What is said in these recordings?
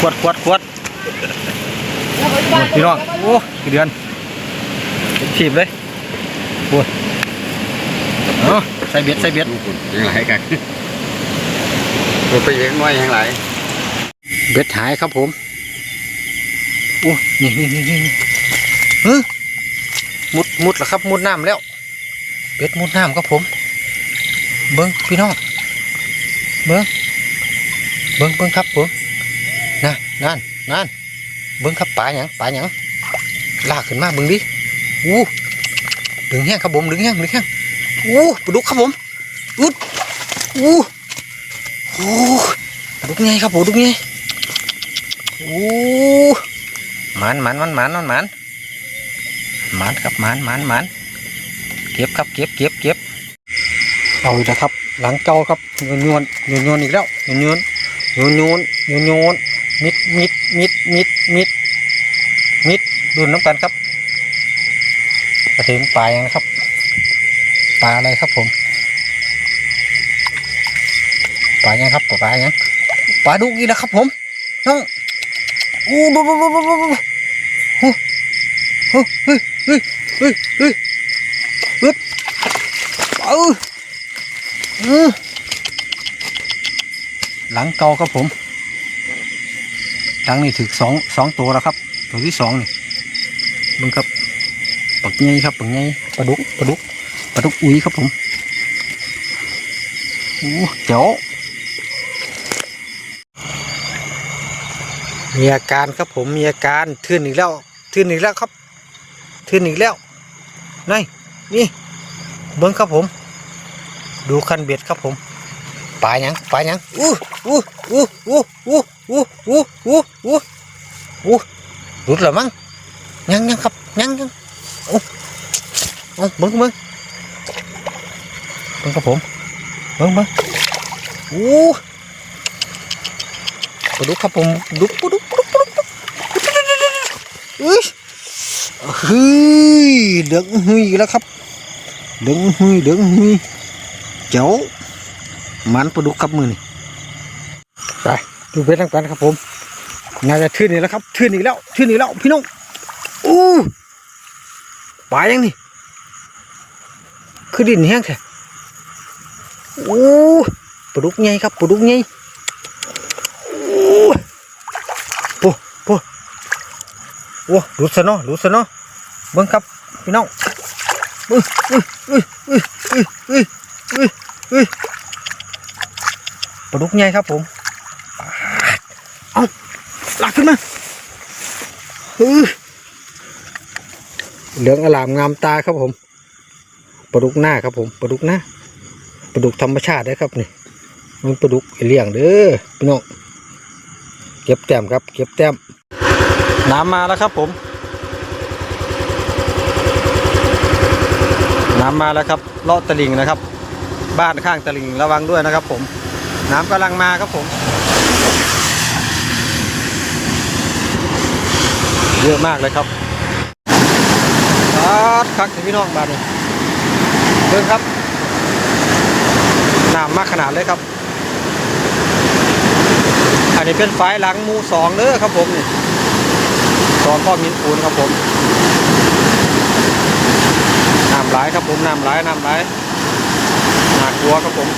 ขวดขวดขวดพี่น้องโอ้กี่เดือนฉีบเลยปวดเอาใส่เบ็ดใส่เบ็ดยังไรกันตัวไปเองน้อยยังไรเบ็ดหายครับผมโอ้นี่นี่นี่นี่เฮ้ยมุดมุดแล้วครับมุดน้ำแล้ว เบ็ดมุดน้ำครับผม เบิ้งพี่น้อง เบิ้งเบิ้งเบิ้งครับผม นั่นนั่นเบิ้งครับปลาหยังปลาหยังลากขึ้นมาเบิ้งดิอู้ดึงแห้งครับผมดึงแห้งดึงแห้งอู้ปลาดุกครับผมอุดอู้โอ้ปลาดุกไงครับผมดุกไงอู้หมันหมันมันหมันมันหมันหมันครับหมันหมันหมันเก็บครับเก็บเก็บเก็บเอาอีกแล้วครับ หลังเก่าครับโยนโยนโยนโยนอีกแล้วโยนโยนโยนโยนโยนโยน มิดมิดมิดมิดมิดมิดดูน้ำกันครับมาถึงปลายังนะครับปลาอะไรครับผมปลายังครับปลายังปลาดุกอีกแล้วครับผมน้องอู้ดูดูดูดูดูดูโอ้โหเฮ้ยเฮ้ยเฮ้ยเฮ้ยเฮ้ยเอออือหลังเกาครับผม หลังนี่ถึงสองสองตัวแล้วครับ ตัวที่สองนี่มึงครับปักไงครับปักไงปลาดุกปลาดุกปลาดุกอุ้ยครับผมโอ้เจ๋วมีอาการครับผมมีอาการทื่นอีกแล้วทื่นอีกแล้วครับทื่นอีกแล้วนี่นี่เบิ้งครับผม ดูคันเบ็ดครับผมปลาหยังปลาหยังอู้อู้อู้อู้อู้ อู้อู้อู้อู้อู้หลุดแล้วมั้งยังยังครับยังยังโอ้โอ้เบิ้งเบิ้งเบิ้งครับผมเบิ้งเบิ้งอู้ปลาดุกครับผมดุกปลาดุกปลาดุกปลาดุกเฮ้ยเฮ้ยเดึงหุยแล้วครับเดึงหุยเดึงหุยเจ้ามันปลาดุกครับมือนี่ไป ดูเพชรทั้งกันครับผมน่าจะทื่นอีกแล้วครับทื่นอีกแล้วทื่นอีกแล้วพี่น้องอู้ปลายังนี่คือดินแห้งแท้อู้ปลาดุกใหญ่ครับปลาดุกใหญ่อู้ปูปูโอ้ดูดซะเนาะดูดซะเนาะเบิ่งครับพี่น้องอุ้ยอุ้ยอุ้ยอุ้ยอุ้ยอุ้ยเฮ้ยปลาดุกใหญ่ครับผม ลากขึ้นมาเฮ้ยเหลืองอลามงามตาครับผมปลาดุกหน้าครับผมปลาดุกหน้าปลาดุกธรรมชาติได้ครับนี่มันปลาดุกเลี้ยงเด้อพี่น้องเก็บแต้มครับ เก็บแต้มน้ำมาแล้วครับผม น้ำมาแล้วครับเลาะตะลิงนะครับ บ้านข้างตะลิงระวังด้วยนะครับ ผม น้ำกำลังมาครับผม เยอะมากเลยครับคัดคักถึงพี่น้องบ้านนี้เบิ่งครับน้ำมากขนาดเลยครับ อันนี้เป็นฝายหลังมูสองเด้อครับผมนี่สองข้อมินปูนครับผมน้ำไหลครับผมน้ำไหลน้ำไหลายน่ากลัวครับผม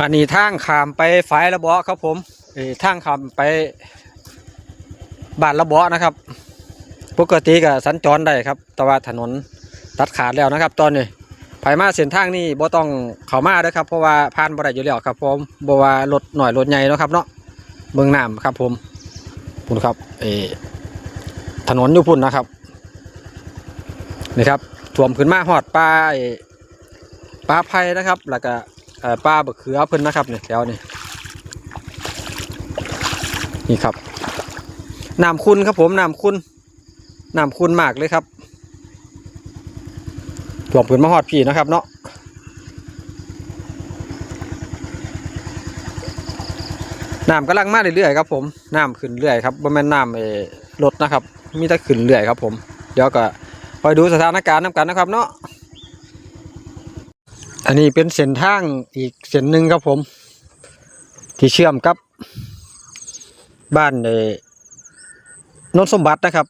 อันนี้ทางขามไปฝายระเบาะครับผมเออทางขามไปบานระเบาะนะครับ ปกติก็สัญจรได้ครับ แต่ว่าถนนตัดขาดแล้วนะครับ ตอนนี้ไปมาเส้นทางนี้บ่ต้องเข้ามาเด้อครับ เพราะว่าผ่านบ่ได้อยู่แล้วครับผมบ่ว่ารถหน่อยรถใหญ่เนาะครับเนาะเมืองน้ำครับผมคุณครับเออถนนอยู่พุ่นนะครับนี่ครับท่วมขึ้นมาหอดปลาไอ้ปลาไผ่นะครับ แล้วก็ ปลาบะเขือเพิ่นนะครับเนี่ยแถวนี้นี่ครับน้ำคุณครับผมน้ำคุณน้ำคุณมากเลยครับท่วมขึ้นมาหอดพี่นะครับเนาะน้ำกำลังมาเรื่อยๆครับผมน้ำขึ้นเรื่อยครับบ่แม่นน้ำเออลดนะครับ มีแต่ขึ้นเรื่อยครับผม เดี๋ยวก็คอยดูสถานการณ์น้ำกันนะครับเนาะ อันนี้เป็นเส้นทางอีกเส้นหนึ่งครับผม ที่เชื่อมกับบ้านเออนนท์สมบัตินะครับ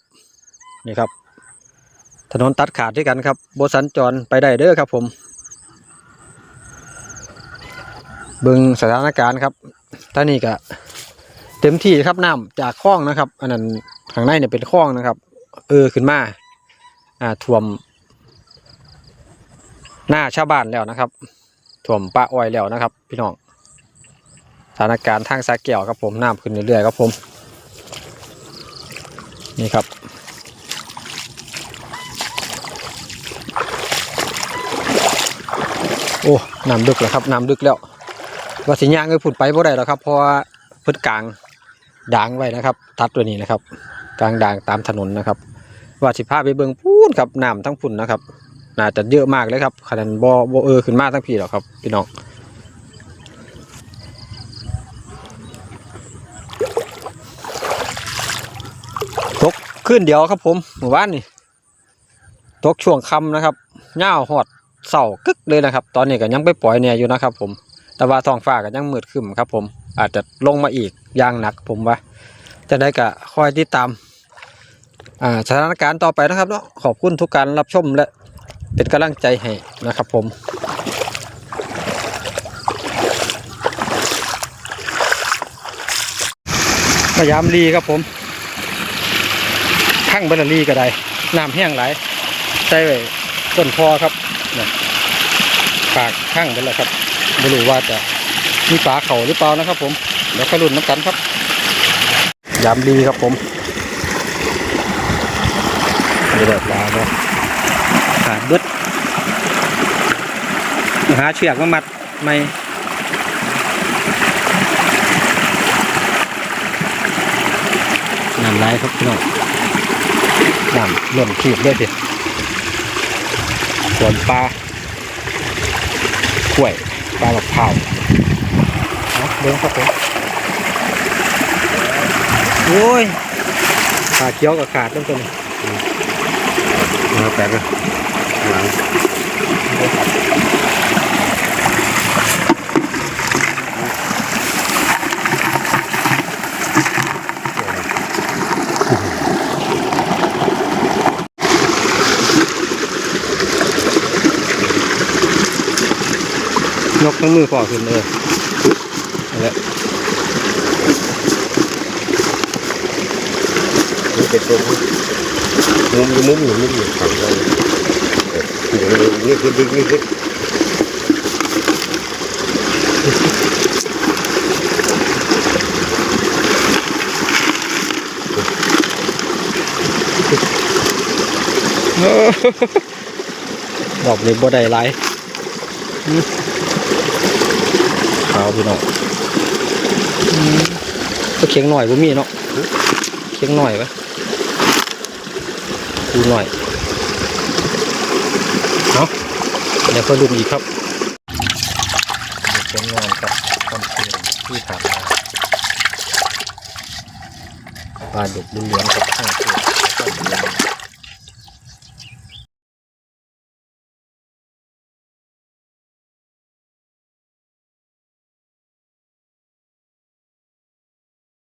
นี่ครับ ถนนตัดขาดด้วยกันครับบสัญจรไปได้เด้อครับผมเบิงสถานการณ์ครับตอนนี้ก็เต็มที่ครับน้ำจากคลองนะครับ อันนั้นข้างในเนี่ยเป็นคลองนะครับ เออขึ้นมาอ่าท่วม หน้าชาวบ้านแล้วนะครับท่วมปะอ้อยแล้วนะครับ พี่น้องสถานการณ์ทางสาแก้วครับผมน้ำขึ้นเรื่อยๆครับผม นี่ครับโอ้น้ำดึกแล้วครับน้ำดึกแล้วว่าสิย่างเอ้ยผุดไปบ่ได้แล้วครับเพราะว่าพิ่นกลางด่างไว้นะครับ ทัดตัวนี้นะครับ กลางด่างตามถนนนะครับ ว่าสิพาไปเบิ่งพูนครับน้ำทั้งพุ่นนะครับ น่าจะเยอะมากเลยครับขนาดบ่บ่เออขึ้นมาทั้งพี่หรอกครับ พี่น้องตกขึ้นเดียวครับผมหมู่บ้านนี่ตกช่วงค่ำนะครับเง่าหอดเสากึกเลยนะครับ ตอนนี้ก็ยังไปปล่อยเนี่ยอยู่นะครับ ผม แต่ว่าท้องฟ้าก็ยังมืดครึ้มครับ ผม อาจจะลงมาอีกอย่างหนักผมว่า จะได้ก็คอยติดตามอ่าสถานการณ์ต่อไปนะครับเนาะขอบคุณทุกการรับชมและ เป็นกำลังใจให้นะครับผมพยายามรีครับผมข้างเบลลีก็ได้น้ำแห้งไหลใส่ไว้ต้นพอครับปากข้างไปแล้วครับไม่รู้ว่าจะมีปลาเข่าหรือเปล่านะครับ ผมเดี๋ยวขลุ่นน้ำกันครับยามดีครับผมนี่แหละปลาเนาะ เบิดหาเชือกมามัดไม่น้ำลายครับพี่น้องน้ำหล่นขีดด้วยสิส่วนปลากล้วยปลาหลอกเผาเอาเดินครับผมโอ้ยขาเคี้ยวกับขาดต้องตัวนี้มาแปลกเลย หลังยกทั้งมือพอขึ้นเลยนั่แหละนี่เป็นตัวมุมมุมอยู่มุมอยู่ฝั่งเรา นี่คือดึงนี่คือดอกนี้บ่ได้หลายอืมขาวพี่น้องก็เคียงหน่อยบ่มีเนาะเคียงหน่อยปะดูหน่อย แล้วก็ลุกอีกครับเป็นงานกับควที่ที่ผ่านมาปลาดุกเหลืองกับข้าวเปลือกแล้วก็เหลือง